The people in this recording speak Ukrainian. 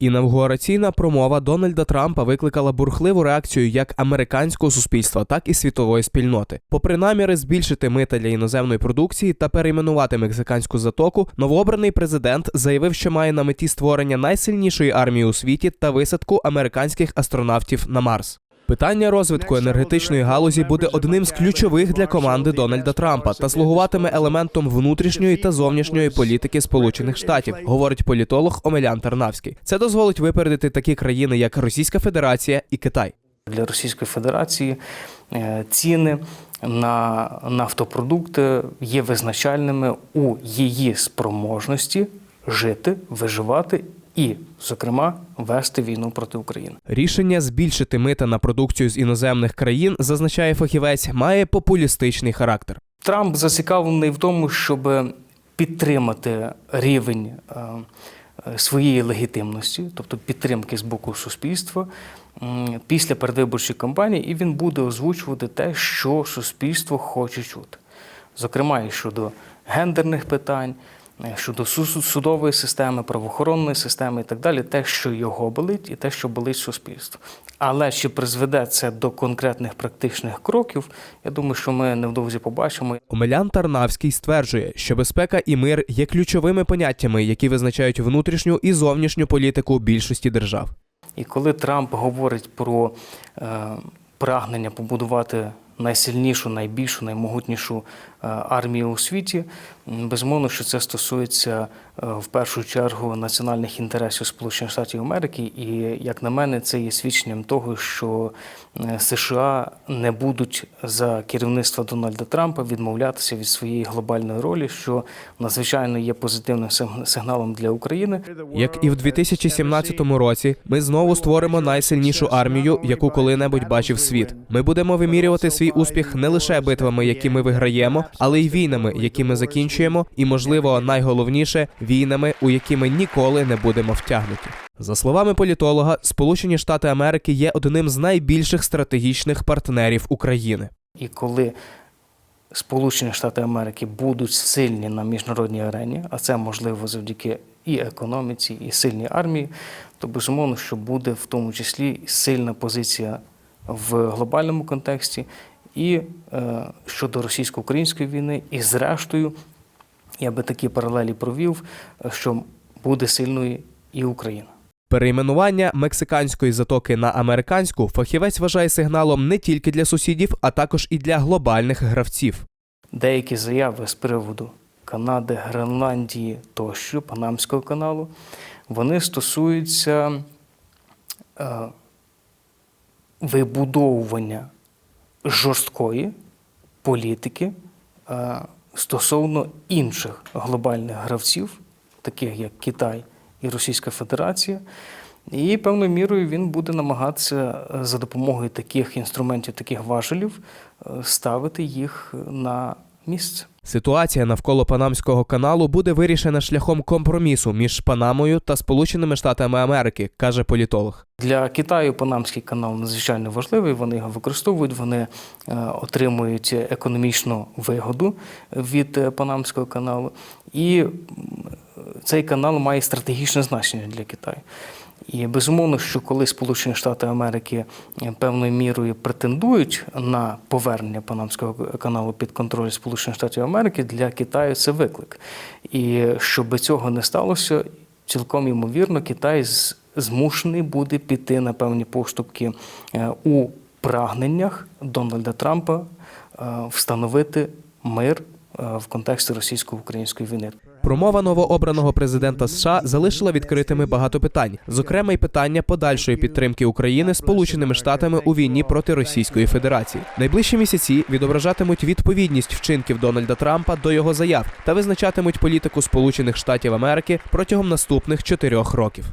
Інавгураційна промова Дональда Трампа викликала бурхливу реакцію як американського суспільства, так і світової спільноти. Попри наміри збільшити мита для іноземної продукції та перейменувати мексиканську затоку, новообраний президент заявив, що має на меті створення найсильнішої армії у світі та висадку американських астронавтів на Марс. Питання розвитку енергетичної галузі буде одним з ключових для команди Дональда Трампа та слугуватиме елементом внутрішньої та зовнішньої політики Сполучених Штатів, говорить політолог Омелян Тарнавський. Це дозволить випередити такі країни, як Російська Федерація і Китай. Для Російської Федерації е, ціни на нафтопродукти є визначальними у її спроможності жити, виживати і, зокрема, вести війну проти України. Рішення збільшити мита на продукцію з іноземних країн, зазначає фахівець, має популістичний характер. Трамп зацікавлений в тому, щоб підтримати рівень е, своєї легітимності, тобто підтримки з боку суспільства після передвиборчої кампанії, і він буде озвучувати те, що суспільство хоче чути. Зокрема, і щодо гендерних питань, щодо су- судової системи, правоохоронної системи і так далі, те, що його болить, і те, що болить суспільство. Але чи призведе це до конкретних практичних кроків, я думаю, що ми невдовзі побачимо. Омелян Тарнавський стверджує, що безпека і мир є ключовими поняттями, які визначають внутрішню і зовнішню політику більшості держав. І коли Трамп говорить про е, прагнення побудувати найсильнішу, найбільшу, наймогутнішу е, армію у світі, безумовно, що це стосується е, в першу чергу національних інтересів Сполучених Штатів Америки. І, як на мене, це є свідченням того, що е, США не будуть за керівництва Дональда Трампа відмовлятися від своєї глобальної ролі, що надзвичайно є позитивним сигналом для України. Як і в 2017 році, ми знову створимо найсильнішу армію, яку коли-небудь бачив світ. Ми будемо вимірювати свій успіх не лише битвами, які ми виграємо, але й війнами, які ми закінчуємо, і, можливо, найголовніше війнами, у які ми ніколи не будемо втягнуті. За словами політолога, Сполучені Штати Америки є одним з найбільших стратегічних партнерів України. І коли Сполучені Штати Америки будуть сильні на міжнародній арені, а це можливо завдяки і економіці, і сильній армії, то безумовно, що буде в тому числі сильна позиція в глобальному контексті і е, щодо російсько-української війни, і зрештою, я би такі паралелі провів, е, що буде сильною і Україна. Перейменування мексиканської затоки на американську фахівець вважає сигналом не тільки для сусідів, а також і для глобальних гравців. деякі заяви з приводу Канади, Гренландії тощо, Панамського каналу, вони стосуються е, вибудовування жорсткої політики е, стосовно інших глобальних гравців, таких як Китай і Російська Федерація. І певною мірою він буде намагатися е, за допомогою таких інструментів, таких важелів, е, ставити їх на місце. Ситуація навколо Панамського каналу буде вирішена шляхом компромісу між Панамою та Сполученими Штатами Америки, каже політолог. Для Китаю Панамський канал надзвичайно важливий. Вони його використовують, вони е, отримують економічну вигоду від е, Панамського каналу, і цей канал має стратегічне значення для Китаю. І безумовно, що коли Сполучені Штати Америки е, певною мірою претендують на повернення Панамського каналу під контроль Сполучених Штатів Америки, для Китаю це виклик. І щоб цього не сталося, цілком ймовірно, Китай з- змушений буде піти на певні поступки е, у прагненнях Дональда Трампа е, встановити мир е, в контексті російсько-української війни. Промова новообраного президента США залишила відкритими багато питань, зокрема й питання подальшої підтримки України Сполученими Штатами у війні проти Російської Федерації. Найближчі місяці відображатимуть відповідність вчинків Дональда Трампа до його заяв та визначатимуть політику Сполучених Штатів Америки протягом наступних чотирьох років.